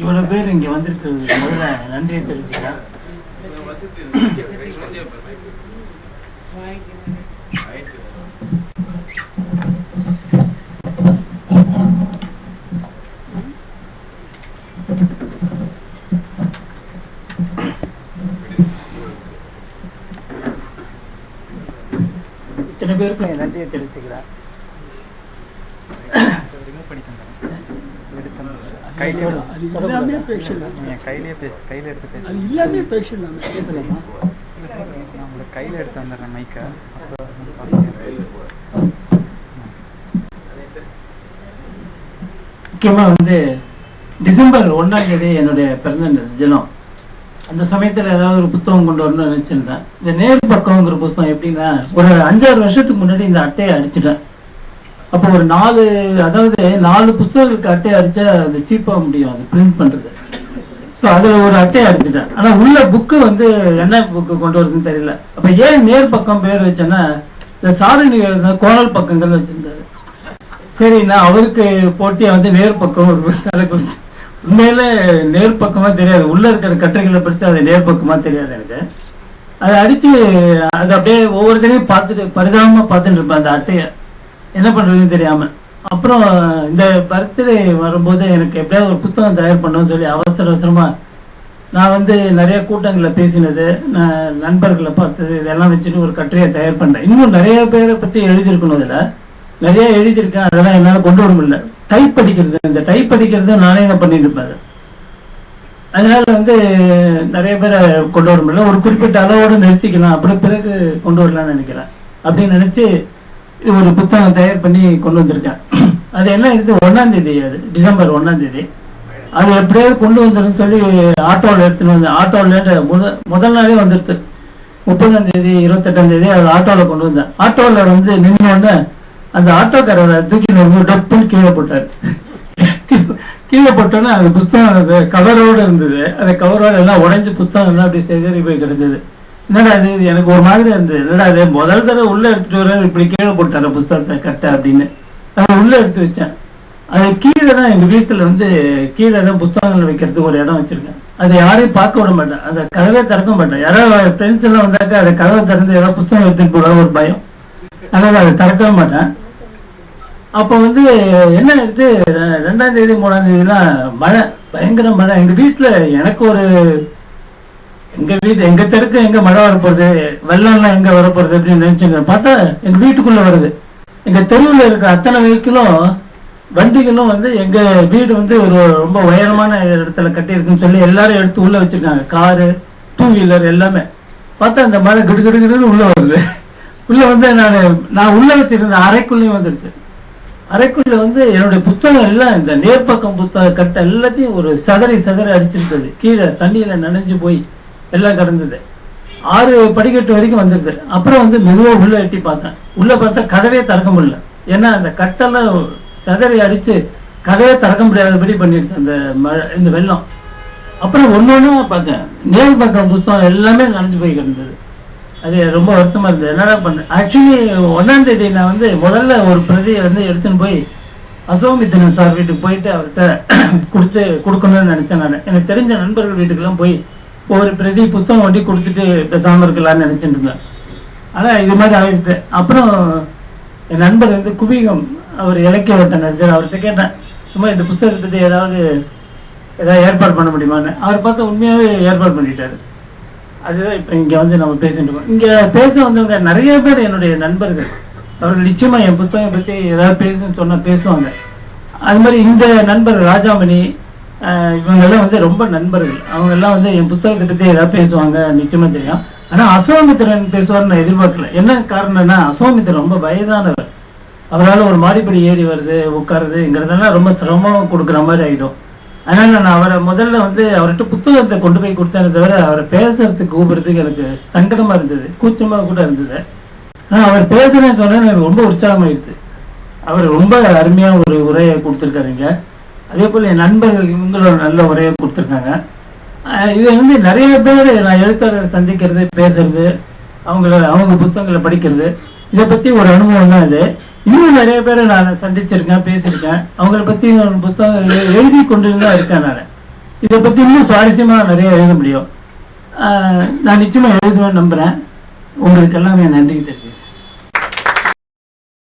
இவ்வளவு பேர் இங்க வந்திருக்கிறது முதல்ல நன்றியை தெரிவிச்சுக்கிறேன். இத்தனை பேருக்கும் என் நன்றியை தெரிவிச்சுக்கிறேன். ரிமூவ் பண்ணி தந்தேன் எடுத்தேன் அது கையிலே எவ்வளவு? அது தொடக்கூடாதா? எல்லாமே பேசலாம் சார் என் கையிலே பேசு கையில் எடுத்து பேசு அது எல்லாமே பேசலாம் பேசலாமா? இல்லை சார் நான் உங்களுக்கு கையில் எடுத்து வந்துடுறேன் மைக்கை அப்புறம் வந்து டிசம்பர் ஒன்றாம் தேதி என்னுடைய பிறந்த தினம். அந்த சமயத்துல ஏதாவது ஒரு புத்தகம் கொண்டு வரணும்னு நினைச்சிருந்தேன். இந்த நேர் பக்கம்ங்கிற புத்தகம் எப்படின்னா ஒரு அஞ்சாறு வருஷத்துக்கு முன்னாடி இந்த அட்டையை அடிச்சிட்டேன். அப்போ ஒரு நாலு அதாவது நாலு புஸ்தகங்களுக்கு அட்டையை அடிச்சா அது சீப்பாக முடியும் அது பிரிண்ட் பண்ணுறது ஸோ அதில் ஒரு அட்டையை அடிச்சிட்டேன். ஆனால் உள்ள புக்கு வந்து என்ன புக்கு கொண்டு வருதுன்னு தெரியல. அப்போ ஏன் நேர் பக்கம் பேர் வச்சேன்னா இந்த சாரணி கோணல் பக்கங்கள் வச்சிருந்தாரு. சரி நான் அவருக்கு போட்டியா வந்து நேர் பக்கம் ஒரு புத்தகம் வச்சு உண்மையில நேர் பக்கமாக தெரியாது. உள்ளே இருக்கிற கட்டுரைகளை படித்து அது நேர் பக்கமாக தெரியாது எனக்கு. அதை அடித்து அது அப்படியே ஒவ்வொருத்தரையும் பார்த்துட்டு பரிதாபமாக பார்த்துட்டு இருப்பேன் அந்த அட்டையை. என்ன பண்றதுன்னு தெரியாம. அப்புறம் இந்த பர்த்டே வரும்போது எனக்கு எப்படியாவது ஒரு புத்தகம் தயார் பண்ணணும்னு சொல்லி அவசர அவசரமா நான் வந்து நிறைய கூட்டங்களில் பேசினது நான் நண்பர்களை பார்த்தது இதெல்லாம் வச்சுட்டு ஒரு கட்டுரையை தயார் பண்ணேன் இன்னும் நிறைய பேரை பற்றி எழுதியிருக்கணும் இதில். நிறைய எழுதியிருக்கேன் அதெல்லாம் என்னால் கொண்டு வர முடியல. டைப் படிக்கிறது இந்த டைப் படிக்கிறது நானே என்ன பண்ணிட்டு இருப்பேன் அதனால வந்து நிறைய பேரை கொண்டு வர முடியல. ஒரு குறிப்பிட்ட அளவோடு நிறுத்திக்கலாம். அப்புறம் பிறகு கொண்டு வரலாம்னு நினைக்கிறேன். அப்படின்னு நினைச்சு இது ஒரு புத்தகம் தயார் பண்ணி கொண்டு வந்திருக்கேன். அது என்ன இது ஒன்னாம் தேதி அது டிசம்பர் ஒன்னாம் தேதி. அது எப்படியாவது கொண்டு வந்துடும் சொல்லி ஆட்டோவில் எடுத்துன்னு வந்து ஆட்டோவில் முத முதல் நாளே வந்துடுது முப்பதாம் தேதி இருபத்தெட்டாம் தேதி அது ஆட்டோவில் கொண்டு வந்தேன். ஆட்டோவில் வந்து நின்ன அந்த ஆட்டோக்காரரை தூக்கி வந்து டப்புன்னு கீழே போட்டார். கீழே போட்டோன்னே அந்த புத்தகம் கவரோடு இருந்தது. அந்த கவரோடு எல்லாம் உடஞ்சி புத்தகம் எல்லாம் அப்படி செதறி போய் கிடந்தது. என்னடா இது? எனக்கு ஒரு மாதிரி இருந்தது. என்னடா அது முதல் தடவை உள்ள எடுத்துட்டு வர இப்படி கீழே போட்டார புஸ்தகத்தை கட்ட அப்படின்னு. நான் உள்ள எடுத்து வச்சேன். அது கீழே தான் எங்க வீட்டுல வந்து கீழே தான் புத்தகங்கள் வைக்கிறதுக்கு ஒரு இடம் வச்சிருக்கேன். அதை யாரையும் பார்க்க விட மாட்டேன். அந்த கதவே திறக்க மாட்டேன். யாராவது ஃப்ரெண்ட்ஸ் எல்லாம் வந்தாக்கா அதை கதவை திறந்து ஏதாவது புத்தகம் எடுத்துட்டு போட ஒரு பயம். அதனால அதை திறக்கவே மாட்டேன். அப்போ வந்து என்ன எடுத்து ரெண்டாம் தேதி மூணாம் தேதிலாம் மழை பயங்கர மழை. எங்க வீட்டுல எனக்கு ஒரு எங்க வீட்டு எங்க தெருக்கு எங்க மழை வரப்போறது வெள்ளம்லாம் எங்க வரப்போறது அப்படின்னு நினைச்சுங்க. பார்த்தா எங்க வீட்டுக்குள்ள வருது. எங்க தெருவில் இருக்க அத்தனை வெஹிக்கிளும் வண்டிகளும் வந்து எங்க வீடு வந்து ஒரு ரொம்ப உயரமான இடத்துல கட்டியிருக்குன்னு சொல்லி எல்லாரும் எடுத்து உள்ள வச்சிருக்காங்க. காரு டூ வீலர் எல்லாமே. பார்த்தா அந்த மழை கிடு கிடு கிடுன்னு உள்ள வருது. உள்ள வந்து நான் நான் உள்ள வச்சிருந்த அறைக்குள்ளேயும் வந்துடுது அறைக்குள்ளே வந்து என்னுடைய புத்தகம் எல்லாம் இந்த நேர்பக்கம் புத்தக கட்டை எல்லாத்தையும் ஒரு சதறி சதறி அடிச்சிருந்தது. கீழே தண்ணியில நனைஞ்சு போய் எல்லாம் கிடந்தது. ஆறு படிக்கட்டு வரைக்கும் வந்துருது அப்புறம் வந்து மெதுவாக உள்ள எட்டி பார்த்தேன். உள்ள பார்த்தா கதவே திறக்க முடியல. ஏன்னா அந்த கட்டெல்லாம் சதறி அடிச்சு கதவே திறக்க முடியாதபடி பண்ணிடுது அந்த மழை இந்த வெள்ளம். அப்புறம் ஒன்று ஒன்றா பார்த்தேன். நேர் பக்கம் புத்தகம் எல்லாமே நனைஞ்சு போய் கிடந்தது. அது ரொம்ப வருத்தமா இருந்தது. என்னடா பண்ண ஆக்சுவலி ஒன்றாந்தேதி நான் வந்து முதல்ல ஒரு பிரதியை வந்து எடுத்துன்னு போய் அசோமித்தனன் சார் வீட்டுக்கு போயிட்டு அவர்கிட்ட கொடுத்து கொடுக்கணும்னு நினைச்சேன் நான். எனக்கு தெரிஞ்ச நண்பர்கள் வீட்டுக்கெல்லாம் போய் ஒரு பிரதி புத்தகம் ஒட்டி கொடுத்துட்டு பேசாமல் இருக்கலாம்னு நினச்சிட்டு இருந்தேன். ஆனால் இது மாதிரி ஆயிடுச்சு. அப்புறம் என் நண்பர் வந்து குவிகம் அவர் இலக்கிய வட்ட நடிச்சர். அவர்கிட்ட கேட்டேன் சும்மா இந்த புத்தகத்தை பற்றி ஏதாவது ஏதாவது ஏற்பாடு பண்ண முடியுமான்னு? அவர் பார்த்தா உண்மையாகவே ஏற்பாடு பண்ணிட்டாரு. அதுதான் இப்போ இங்கே வந்து நம்ம பேசிட்டு இருக்கோம். இங்கே பேச வந்தவங்க நிறைய பேர் என்னுடைய நண்பர்கள். அவர்கள் நிச்சயமாக என் புத்தகம் பற்றி ஏதாவது பேசுன்னு சொன்னால் பேசுவாங்க. அது மாதிரி இந்த நண்பர் ராஜாமணி இவங்கெல்லாம் வந்து ரொம்ப நண்பர்கள். அவங்க எல்லாம் வந்து என் புத்தகத்தை பற்றி ஏதாவது பேசுவாங்க நிச்சயமா தெரியும். ஆனால் அசோமித்திரன் பேசுவார்னு நான் எதிர்பார்க்கல. என்ன காரணம்னா அசோமித்திரன் ரொம்ப வயதானவர். அவரால் ஒரு மாடிப்படி ஏறி வருது உட்காருதுங்கிறதெல்லாம் ரொம்ப சிரமம் கொடுக்குற மாதிரி ஆகிடும் அதனால நான் அவரை முதல்ல வந்து அவர்கிட்ட புத்தகத்தை கொண்டு போய் கொடுத்தேனே தவிர அவரை பேசுறதுக்கு கூப்பிடுறதுக்கு எனக்கு சங்கடமா இருந்தது கூச்சமாக கூட இருந்தது. ஆனால் அவர் பேசுறேன்னு சொன்னா எனக்கு ரொம்ப உற்சாகமாயிடுது அவர் ரொம்ப அருமையாக ஒரு உரையை கொடுத்துருக்காருங்க அதே போல் என் நண்பர்கள் இவங்களோட நல்ல உரையை கொடுத்துருக்காங்க. ஆஹ் இது வந்து நிறைய பேர் நான் எழுத்தாளர் சந்திக்கிறது பேசுறது அவங்கள அவங்க புத்தகங்களை படிக்கிறது இதை பற்றி ஒரு அனுபவம் தான் இது. இன்னும் நிறைய பேரை நான் சந்திச்சிருக்கேன் பேசியிருக்கேன். அவங்கள பற்றி புத்தகங்கள் புத்தகம் எழுதி கொண்டு தான் இருக்கேன் நான். இதை பற்றி இன்னும் சுவாரஸ்யமாக நிறைய எழுத முடியும். நான் நிச்சயமாக எழுதுவேன் நம்புகிறேன் உங்களுக்கு எல்லாமே நன்றி தெரிஞ்சு